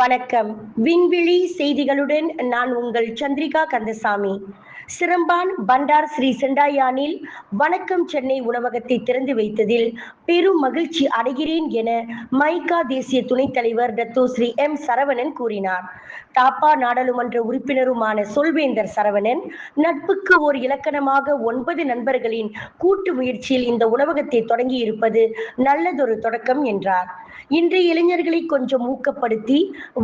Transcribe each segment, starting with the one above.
வணக்கம். விண்வெளி செய்திகளுடன் நான் உங்கள் Chandrika Kandasamy. Seremban Bandar Sri செண்டாயானில் வணக்கம் சென்னை உணவகத்தை திறந்து வைத்ததில் பெரும் மகிழ்ச்சி அடைகிறேன் என மைகா தேசிய துணைத் தலைவர் டத்தோ ஸ்ரீ எம் சரவணன் கூறினார். தாப்பா நாடாளுமன்ற உறுப்பினருமான சொல்வேந்தர் சரவணன் நட்புக்கு ஓர் இலக்கணமாக ஒன்பது நண்பர்களின் கூட்டு முயற்சியில் இந்த உணவகத்தை தொடங்கி இருப்பது நல்லதொரு தொடக்கம் என்றார். இன்றைய இளைஞர்களை கொஞ்சம் ஊக்கப்படுத்தி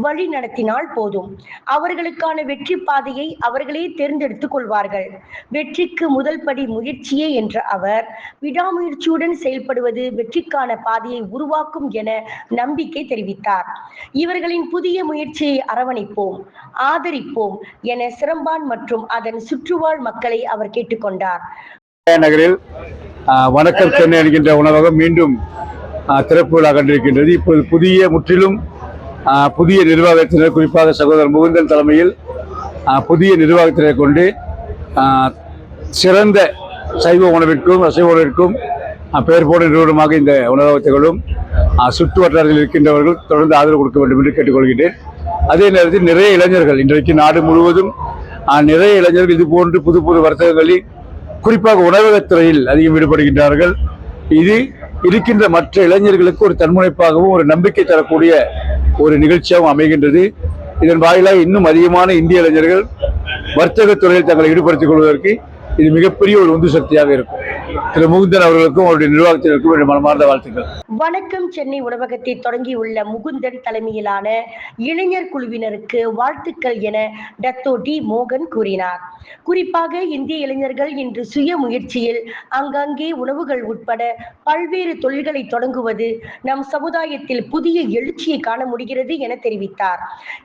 வழி நடத்தினால் போதும். அவர்களுக்கான வெற்றி பாதையை அவர்களே தேர்ந்தெடுத்துக் கொள்வார்கள். வெற்றிக்கு முதல் படி முயற்சியே என்ற அவர் விடாமுயற்சியுடன் செயல்படுவது வெற்றிக்கான பாதையை உருவாக்கும் என நம்பிக்கை தெரிவித்தார். இவர்களின் புதிய முயற்சியை அரவணைப்போம் ஆதரிப்போம் என சிறம்பான் மற்றும் அதன் சுற்றுவாழ் மக்களை அவர் கேட்டுக்கொண்டார் நகரில் வணக்கம் சென்னை என்கின்ற உணவகம் மீண்டும் திறப்பு விழா கண்டிருக்கின்றது. இப்போது புதிய முற்றிலும் புதிய நிர்வாகத்தினர் குறிப்பாக சகோதரர் முகுந்தன் தலைமையில் புதிய நிர்வாகத்தினர் கொண்டு சிறந்த சைவ உணவிற்கும் அசைவ உணவிற்கும் பெயர் போன நிறுவனமாக இந்த உணவகத்தைகளும் சுற்று வட்டாரத்தில் இருக்கின்றவர்கள் தொடர்ந்து ஆதரவு கொடுக்க வேண்டும் என்று கேட்டுக்கொள்கிறேன் அதே நேரத்தில் நிறைய இளைஞர்கள் இன்றைக்கு நாடு முழுவதும் நிறைய இளைஞர்கள் இது போன்று புது புது வர்த்தகங்களில் குறிப்பாக உணவகத்துறையில் அதிகம் ஈடுபடுகின்றார்கள். இது இருக்கின்ற மற்ற இளைஞர்களுக்கு ஒரு தன்முனைப்பாகவும் ஒரு நம்பிக்கை தரக்கூடிய ஒரு நிகழ்ச்சியாகவும் அமைகின்றது. இதன் வாயிலாக இன்னும் அதிகமான இந்திய இளைஞர்கள் வர்த்தக துறையில் தங்களை ஈடுபடுத்திக் கொள்வதற்கு இது மிகப்பெரிய ஒரு உந்து சக்தியாக இருக்கும். திரு முகுந்தன் அவர்களுக்கும் அவருடைய நிர்வாகத்தினருக்கும் என்னுடைய மனமார்ந்த வாழ்த்துக்கள். வணக்கம் சென்னை உணவகத்தை தொடங்கியுள்ள முகுந்தன் தலைமையிலான இளைஞர் குழுவினருக்கு வாழ்த்துக்கள் என டத்தோ டி மோகன் கூறினார். குறிப்பாக இந்திய இளைஞர்கள் இன்று சுய முயற்சியில் அங்கங்கே உணவுகள் உட்பட பல்வேறு தொழில்களை தொடங்குவது நம் சமுதாயத்தில் புதிய எழுச்சியை காண முடிகிறது என தெரிவித்தார்.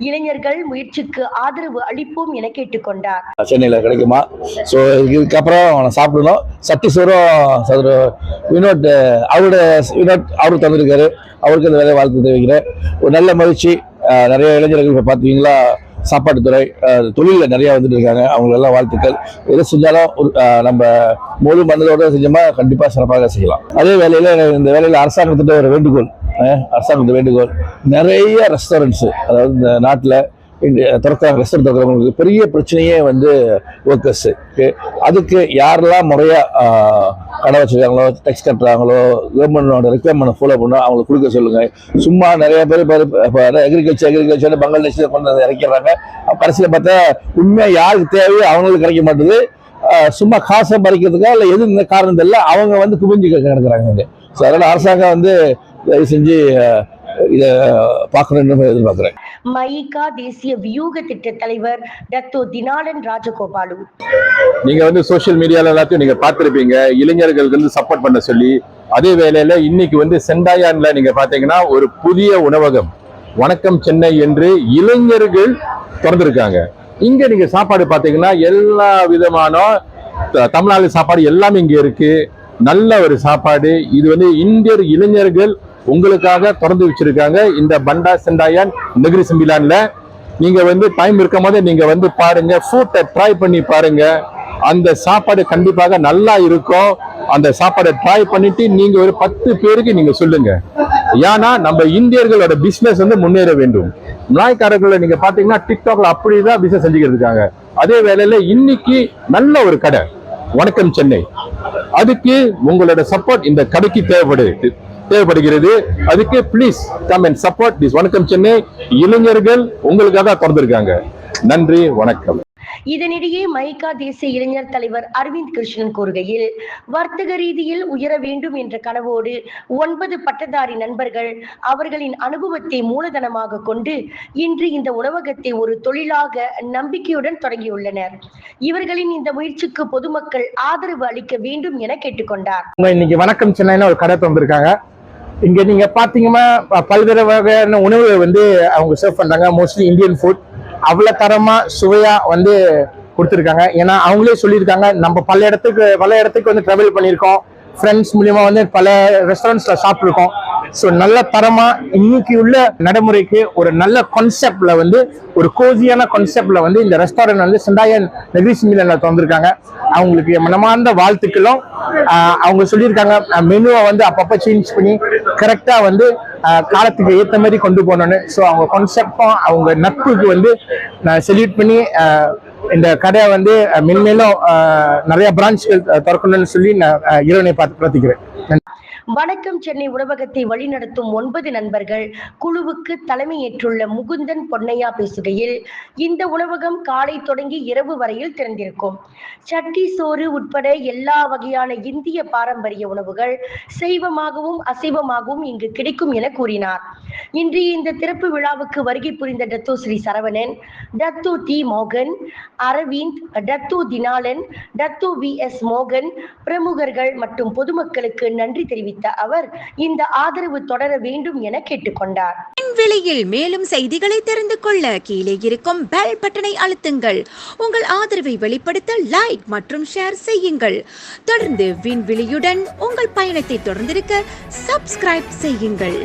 இளைஞர்கள் முயற்சிக்கு ஆதரவு அளிப்போம் என கேட்டுக்கொண்டார். சென்னையில் கிடைக்குமா? ஸோ இதுக்கப்புறம் அவனை சாப்பிடணும். சத்தீஸ்வரம் சதுர வினோட் அவரோட வினோட் அவருக்கு தந்திருக்காரு. அவருக்கு அந்த வேலையை வாழ்த்து தெரிவிக்கிறேன். ஒரு நல்ல மகிழ்ச்சி. நிறைய இளைஞர்கள் இப்போ பார்த்தீங்களா சாப்பாட்டுத்துறை தொழிலில் நிறையா வந்துட்டு இருக்காங்க. அவங்களெல்லாம் வாழ்த்துக்கள். எது செஞ்சாலும் ஒரு, நம்ம முழு மனதோடு செஞ்சோமா கண்டிப்பாக சிறப்பாக செய்யலாம். அதே வேலையில் இந்த வேலையில் அரசாங்கத்திட்ட ஒரு வேண்டுகோள். அரசாங்கத்து வேண்டுகோள். நிறைய ரெஸ்டாரண்ட்ஸு அதாவது இந்த நாட்டில் திறக்கிறாங்க ரெஸ்டர் திறக்கிறவங்களுக்கு பெரிய பிரச்சனையே வந்து ஒர்க்கர்ஸுக்கு அதுக்கு யாரெல்லாம் முறையாக கடை வச்சுருக்காங்களோ டெக்ஸ் கட்டுறாங்களோ கவர்மெண்டோட ரெக்யர்மெண்ட் ஃபாலோ பண்ணால் அவங்களுக்கு கொடுக்க சொல்லுங்கள் சும்மா நிறைய பேர் இப்போ அக்ரிகல்ச்சர் அக்ரிகல்ச்சர் பங்களாதேஷில் கொண்டு வந்து இறக்கிறாங்க கடைசியில் பார்த்தா உண்மையாக யாருக்கு தேவையோ அவங்களுக்கு கிடைக்க மாட்டேது. சும்மா காசை பறிக்கிறதுக்கா இல்லை எது இந்த காரணம் தெரியல அவங்க வந்து குவிஞ்சு கிடக்குறாங்க ஸோ அதனால் அரசாங்கம் வந்து தயவு செஞ்சு இதை பார்க்கணுன்னு எதிர்பார்க்குறேன். மைகா தேசிய வியூக திட்ட தலைவர் டத்தோ தினாலன் ராஜகோபாலு. நீங்க வந்து சோஷியல் மீடியால எல்லாத்தையும் நீங்க பார்த்திருப்பீங்க. இளைஞர்களுக்கு வந்து சப்போர்ட் பண்ண சொல்லி அதே வேளையில இன்னைக்கு வந்து செண்டாயான்ல நீங்க பாத்தீங்கன்னா ஒரு புதிய உணவகம் வணக்கம் சென்னை என்று இளைஞர்கள் திறந்திருக்காங்க. இங்க நீங்க சாப்பாடு பாத்தீங்கன்னா எல்லா விதமான த- தமிழ்நாடு சாப்பாடு எல்லாமே இங்க இருக்கு. நல்ல ஒரு சாப்பாடு. இது வந்து இந்தியர் இளைஞர்கள் உங்களுக்காக திறந்து வச்சிருக்காங்க. இந்த பண்டா செண்டாயான் நெகிரி சிம்பிலான்ல. நீங்க வந்து டைம் இருக்கும் போது நீங்க வந்து பாருங்க. ஃபுட்டை ட்ரை பண்ணி பாருங்க. அந்த சாப்பாடு கண்டிப்பாக நல்லா இருக்கும். அந்த சாப்பாடை ட்ரை பண்ணிட்டு நீங்க ஒரு பத்து பேருக்கு நீங்க சொல்லுங்க. ஏன்னா நம்ம இந்தியர்களோட பிசினஸ் வந்து முன்னேற வேண்டும். நாய்க்காரர்களை நீங்க பாத்தீங்கன்னா டிக்டாக்ல அப்படிதான் பிசினஸ் செஞ்சுக்கிட்டு இருக்காங்க. அதே வேலையில இன்னைக்கு நல்ல ஒரு கடை. வணக்கம் சென்னை. அதுக்கு உங்களோட சப்போர்ட் இந்த கடைக்கு தேவைப்படுது. தேவைப்படுகிறது. அதுக்கு please come and support this வணக்கம் சென்னை. இளைஞர்கள் உங்களுக்காக தான் திறந்திருக்காங்க நன்றி வணக்கம். இதனிடையே மைகா தேசிய இளைஞர் தலைவர் அரவிந்த் கிருஷ்ணன் கூறுகையில் வர்த்தக ரீதியில் உயர வேண்டும் என்ற கனவோடு ஒன்பது பட்டதாரி நண்பர்கள் அவர்களின் அனுபவத்தை மூலதனமாக கொண்டு இன்று இந்த உணவகத்தை ஒரு தொழிலாக நம்பிக்கையுடன் தொடங்கியுள்ளனர். இவர்களின் இந்த முயற்சிக்கு பொதுமக்கள் ஆதரவு அளிக்க வேண்டும் என கேட்டுக்கொண்டார். இன்னைக்கு வணக்கம் சென்னைன்னு ஒரு கடை திறந்திருக்காங்க. இங்கே நீங்கள் பார்த்தீங்கன்னா ப- பல்வேறு வகையான உணவு வந்து அவங்க சர்வ் பண்ணுறாங்க மோஸ்ட்லி இந்தியன் ஃபுட் அவ்வளோ தரமாக சுவையாக வந்து கொடுத்துருக்காங்க. ஏன்னா அவங்களே சொல்லியிருக்காங்க நம்ம பல இடத்துக்கு பல இடத்துக்கு வந்து ட்ராவல் பண்ணியிருக்கோம். ஃப்ரெண்ட்ஸ் மூலியமா வந்து பல ரெஸ்டாரண்ட்ஸ்ல சாப்பிட்ருக்கோம் ஸோ நல்ல தரமா இன்னைக்கு உள்ள நடைமுறைக்கு ஒரு நல்ல கான்செப்ட்ல வந்து ஒரு கோசியான கான்செப்ட்ல வந்து இந்த ரெஸ்டாரண்ட் வந்து செண்டாயன் நெகிரிஸ் மில்லன்ல திறந்திருக்காங்க. அவங்களுக்கு என் மனமார்ந்த வாழ்த்துக்களும். அவங்க சொல்லியிருக்காங்க மெனுவை வந்து அப்பப்போ சேஞ்ச் பண்ணி கரெக்டா வந்து காலத்துக்கு ஏற்ற மாதிரி கொண்டு போகணும்னு. ஸோ அவங்க கான்செப்டும் அவங்க நட்புக்கு வந்து நான் செல்யூட் பண்ணி இந்த கடையை வந்து மென்மேலும் நிறைய பிரான்ச்கள் திறக்கணும்னு சொல்லி நான் இறைவனை பார்த்து பிரார்த்திக்கிறேன். வணக்கம் சென்னை உணவகத்தை வழிநடத்தும் ஒன்பது நண்பர்கள். குழுவுக்கு தலைமையேற்றுள்ள முகுந்தன் பொன்னையா பேசுகையில் இந்த உணவகம் காலை தொடங்கி இரவு வரையில் திறந்திருக்கும். சட்டி சோறு உட்பட எல்லா வகையான இந்திய பாரம்பரிய உணவுகள் சைவமாகவும் அசைவமாகவும் இங்கு கிடைக்கும் என கூறினார். இன்றைய இந்த திறப்பு விழாவுக்கு வருகை புரிந்த Datuk Sri Saravanan Datuk D மோகன் Aravind Datuk Thinalan Datuk V S மோகன் பிரமுகர்கள் மற்றும் பொதுமக்களுக்கு நன்றி தெரிவித்த அவர் இந்த ஆதரவு தொடர வேண்டும் என கேட்டுக்கொண்டார் விலையில் மேலும் செய்திகளை தெரிந்து கொள்ள கீழே இருக்கும் பெல் பட்டனை அழுத்துங்கள். உங்கள் ஆதரவை வெளிப்படுத்த லைக் மற்றும் ஷேர் செய்யுங்கள். தொடர்ந்து விண்வெளியுடன் உங்கள் பயணத்தை தொடர்ந்திருக்க சப்ஸ்கிரைப் செய்யுங்கள்.